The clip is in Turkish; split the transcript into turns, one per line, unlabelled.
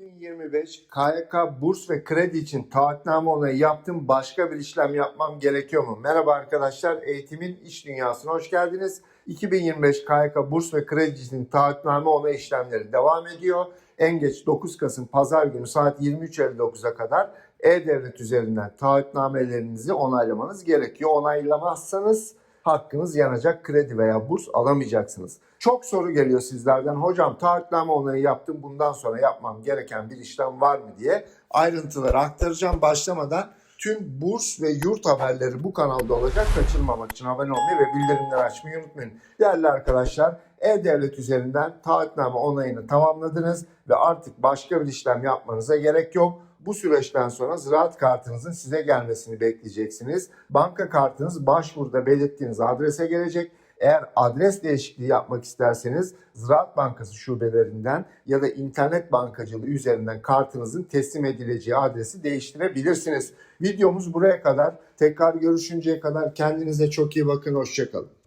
2025 KYK burs ve kredi için taahhütname onayı yaptım. Başka bir işlem yapmam gerekiyor mu? Merhaba arkadaşlar. Eğitimin iş dünyasına hoş geldiniz. 2025 KYK burs ve kredi için taahhütname onayı işlemleri devam ediyor. En geç 9 Kasım Pazar günü saat 23.59'a kadar e-devlet üzerinden taahhütnamelerinizi onaylamanız gerekiyor. Onaylamazsanız hakkınız yanacak kredi veya burs alamayacaksınız. Çok soru geliyor sizlerden. Hocam taahhütname onayı yaptım bundan sonra yapmam gereken bir işlem var mı diye ayrıntıları aktaracağım. Başlamadan tüm burs ve yurt haberleri bu kanalda olacak. Kaçırmamak için abone olmayı ve bildirimleri açmayı unutmayın. Değerli arkadaşlar e-devlet üzerinden taahhütname onayını tamamladınız ve artık başka bir işlem yapmanıza gerek yok. Bu süreçten sonra ziraat kartınızın size gelmesini bekleyeceksiniz. Banka kartınız başvuruda belirttiğiniz adrese gelecek. Eğer adres değişikliği yapmak isterseniz Ziraat Bankası şubelerinden ya da internet bankacılığı üzerinden kartınızın teslim edileceği adresi değiştirebilirsiniz. Videomuz buraya kadar. Tekrar görüşünceye kadar kendinize çok iyi bakın. Hoşçakalın.